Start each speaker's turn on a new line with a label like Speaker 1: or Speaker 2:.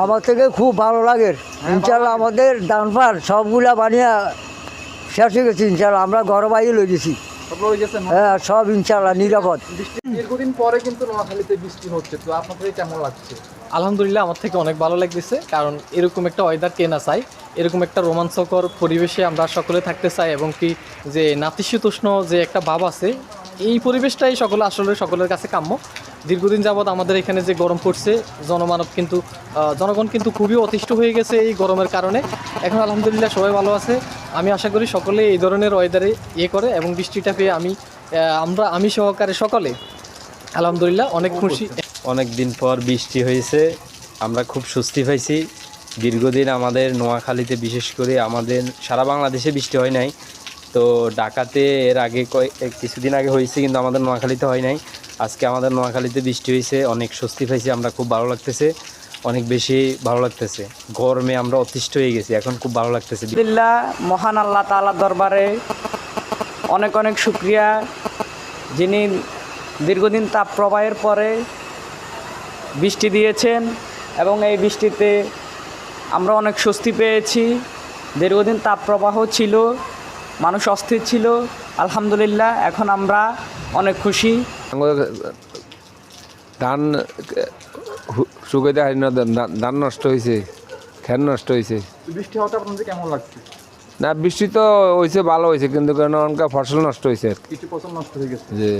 Speaker 1: আমার থেকে খুব ভালো লাগে। ইনশাল্লাহ আমাদের ডানফার সবগুলা বানিয়ে শেষ হয়ে গেছে ইনশাল্লাহ। আমরা ঘর বাইরে লই গেছি।
Speaker 2: গেছে
Speaker 1: হ্যাঁ সব ইনশাল্লাহ নিরাপদ।
Speaker 2: দীর্ঘদিন পরে কিন্তু নোয়াখালীতে বৃষ্টি হচ্ছে তো আপনাদের কেমন লাগছে?
Speaker 3: আলহামদুলিল্লাহ আমার থেকে অনেক ভালো লাগতেছে কারণ এরকম একটা ওয়েদার কে না চাই এরকম একটা রোমাঞ্চকর পরিবেশে আমরা সকলে থাকতে চাই এবং কি যে নাতিশীতোষ্ণ যে একটা ভাব আছে এই পরিবেশটাই সকলে আসলে সকলের কাছে কাম্য। দীর্ঘদিন যাবৎ আমাদের এখানে যে গরম পড়ছে, জনমানব কিন্তু জনগণ কিন্তু খুবই অতিষ্ঠ হয়ে গেছে এই গরমের কারণে। এখন আলহামদুলিল্লাহ সবাই ভালো আছে। আমি আশা করি সকলে এই ধরনের ওয়েদারে ইয়ে করে এবং বৃষ্টিটা পেয়ে আমি আমরা, আমি সহকারে সকলে আলহামদুলিল্লাহ অনেক খুশি।
Speaker 4: অনেক দিন পর বৃষ্টি হয়েছে, আমরা খুব স্বস্তি পাইছি। দীর্ঘদিন আমাদের নোয়াখালীতে বিশেষ করে আমাদের সারা বাংলাদেশে বৃষ্টি হয় নাই। তো ঢাকাতে এর আগে কিছুদিন আগে হয়েছে, কিন্তু আমাদের নোয়াখালীতে হয় নাই। আজকে আমাদের নোয়াখালীতে বৃষ্টি হয়েছে, অনেক স্বস্তি পাইছি, আমরা খুব ভালো লাগতেছে, অনেক বেশি ভালো লাগতেছে। গরমে আমরা অতিষ্ঠ হয়ে গেছি, এখন খুব ভালো লাগতেছে।
Speaker 5: আলহামদুলিল্লাহ, মহান আল্লাহ তাআলার দরবারে অনেক অনেক শুক্রিয়া। যিনি দীর্ঘদিন তাপ প্রবাহের পরে বৃষ্টি দিয়েছেন, এবং এই বৃষ্টিতে আমরা অনেক স্বস্তি পেয়েছি। দীর্ঘদিন তাপ প্রবাহ ছিল। মানুষ অস্থির ছিল আলহামদুলিল্লাহ এখন আমরা অনেক খুশি।
Speaker 6: ধান শুকাইতে হারি না ধান- নষ্ট হয়েছে খ্যান নষ্ট হয়েছে
Speaker 2: বৃষ্টি হওয়াটা আপনাদের কেমন লাগছে?
Speaker 6: না বৃষ্টি তো হয়েছে ভালো হয়েছে কিন্তু কেন অনকা ফসল নষ্ট হয়েছে আর
Speaker 2: কিছু ফসল নষ্ট হয়ে গেছে।
Speaker 6: যে